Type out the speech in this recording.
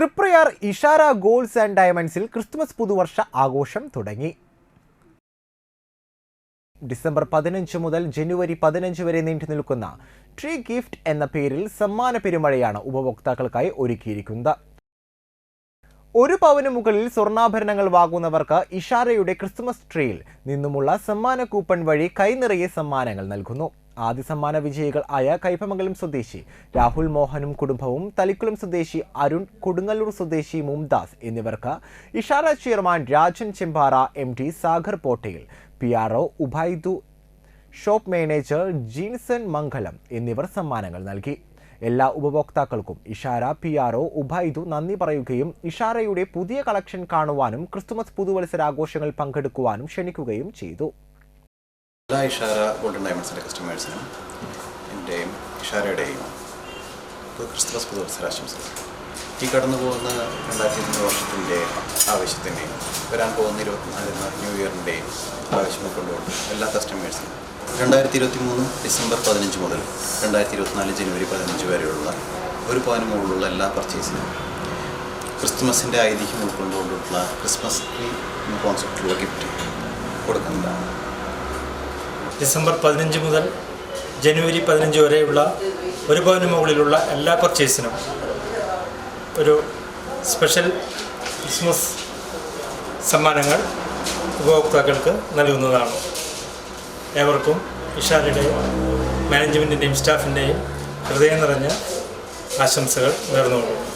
Triprayar Ishara golds and ഡയമണ്ട്സിൽ Christmas പുതുവർഷ ആഘോഷം തുടങ്ങി. ഡിസംബർ പതിനഞ്ച് മുതൽ ജനുവരി പതിനഞ്ച് വരെ നീണ്ടു നിൽക്കുന്ന ട്രീ ഗിഫ്റ്റ് എന്ന പേരിൽ സമ്മാന പെരുമഴയാണ് ഉപഭോക്താക്കൾക്കായി ഒരുക്കിയിരിക്കുന്നത്. ഒരു പവന് മുകളിൽ സ്വർണാഭരണങ്ങൾ വാങ്ങുന്നവർക്ക് ഇഷാരയുടെ ക്രിസ്മസ് ട്രീയിൽ നിന്നുമുള്ള സമ്മാന കൂപ്പൺ വഴി കൈനിറയെ സമ്മാനങ്ങൾ നൽകുന്നു. ആദ്യ സമ്മാന വിജയികൾ ആയ കൈപ്പമംഗലം സ്വദേശി രാഹുൽ മോഹനും കുടുംബവും തലിക്കുളം സ്വദേശി അരുൺ കൊടുങ്ങല്ലൂർ സ്വദേശി മുംതാസ് എന്നിവർക്ക് Ishara chairman Rajan Chembara M T Sagar പോട്ടയിൽ P R O Ubaidu shop manager Jeenson Mangalam എന്നിവർ സമ്മാനങ്ങൾ നൽകി. എല്ലാ ഉപഭോക്താക്കൾക്കും Ishara P R O Ubaidu നന്ദി പറയുകയും ഇഷാരയുടെ പുതിയ കളക്ഷൻ കാണുവാനും ക്രിസ്തുമസ് പുതുവത്സരാഘോഷങ്ങൾ പങ്കെടുക്കുവാനും ക്ഷണിക്കുകയും ചെയ്തു. എല്ലാ ഇഷാര ഗോൾഡൻ ഡയമണ്ട്സിന്റെ കസ്റ്റമേഴ്സിനും എന്റെയും ഇഷാരയുടെയും ക്രിസ്തുമസ് പുതുവത്സരാശംസകൾ. ഈ കടന്നു പോകുന്ന രണ്ടായിരത്തി വർഷത്തിന്റെ ആവശ്യത്തിന്റെയും വരാൻ പോകുന്ന ഇരുപത്തിനാല് ന്യൂ ഇയറിന്റെയും ആവശ്യം ഉൾക്കൊണ്ടുകൊണ്ട് എല്ലാ കസ്റ്റമേഴ്സിനും രണ്ടായിരത്തി ഇരുപത്തി മൂന്ന് ഡിസംബർ പതിനഞ്ച് മുതൽ രണ്ടായിരത്തി ഇരുപത്തിനാല് ജനുവരി പതിനഞ്ച് വരെയുള്ള ഒരു പവന് മുകളിലുള്ള എല്ലാ പർച്ചേസിനും ക്രിസ്മസിന്റെ ഐതിഹ്യം ഉൾക്കൊണ്ടുകൊണ്ടുള്ള ക്രിസ്മസ് ട്രീ എന്ന കോൺസെപ്റ്റിലുള്ള ഗിഫ്റ്റ് കൊടുക്കുന്നതാണ്. ഡിസംബർ പതിനഞ്ച് മുതൽ ജനുവരി പതിനഞ്ച് വരെയുള്ള ഒരു പവന് മുകളിലുള്ള എല്ലാ പർച്ചേസിനും ഒരു സ്പെഷ്യൽ ക്രിസ്മസ് സമ്മാനങ്ങൾ ഉപഭോക്താക്കൾക്ക് നൽകുന്നതാണ്. ഏവർക്കും ഇഷാരുടെയും മാനേജ്മെന്റിന്റെയും സ്റ്റാഫിന്റെയും ഹൃദയം നിറഞ്ഞ ആശംസകൾ നേർന്നുകൊള്ളുന്നു.